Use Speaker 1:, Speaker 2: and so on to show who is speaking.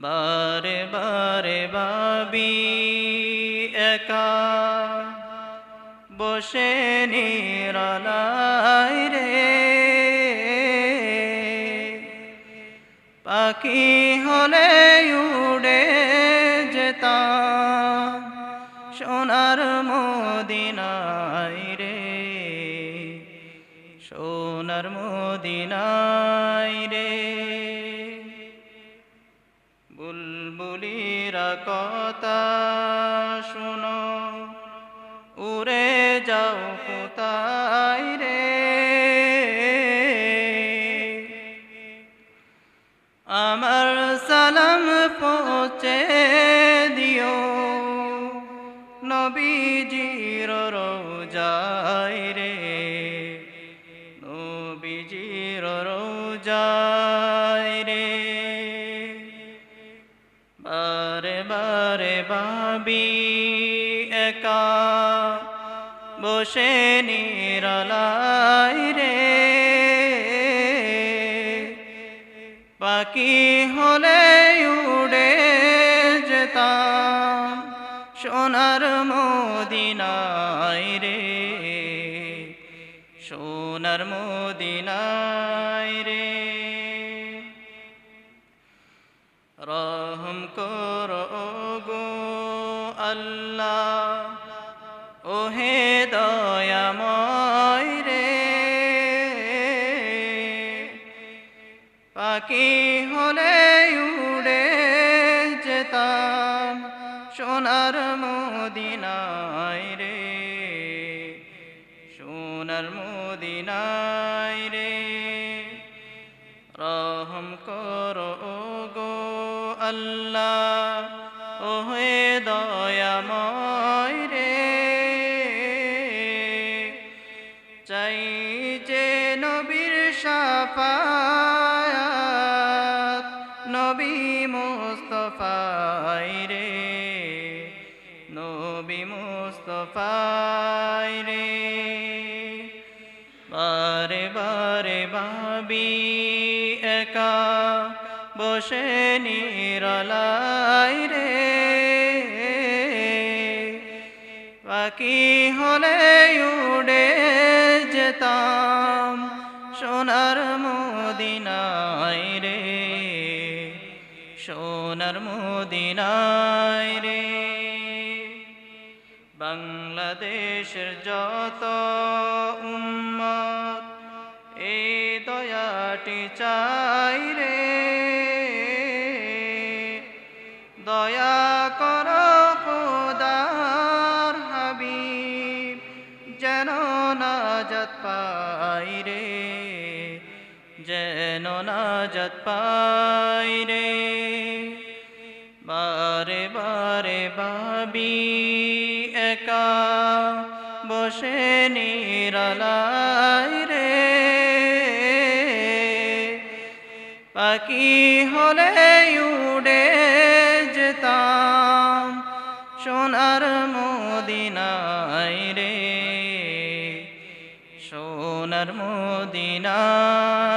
Speaker 1: বারে বারে ভাবি, একা বসে নিরালাই রে। পাখি হলে উড়ে যেতাম, সোনার মদিনায় রে। সোনার মদিনায় বুলবুলিরা কথা শুনো। উড়ে যাও কোথায়? ভাবি একা বসে নিরলাই রে। বাকি হলে উড়ে যেতাম সোনার মদিনায় রে। সোনার মদিনায় রে। রহম কর আল্লাহ ওহে দয়াময় রে। পাখি হলে উড়ে যেতাম সোনার মদিনায় রে। সোনার মদিনায় রে। রহম করো গো আল্লাহ। ওহে দয়াময় রে। চাই যে নবীর সাফায়াত, নবী মুস্তফাই রে, নবী মুস্তফাই রে। বারে বারে ভাবি একা বসে নিরলাই রে। বাকি হলে উড়ে যেতাম সোনার মদিনায় রে, সোনার মদিনায় রে। বাংলাদেশের যত উম্মত এই দয়াটি চাই রে। নাজাত পাই রে, যেন নাজাত পাই রে। বারে বারে ভাবি একা বসে নিরালাই রে। পাখি হলে উড়ে মদিনায়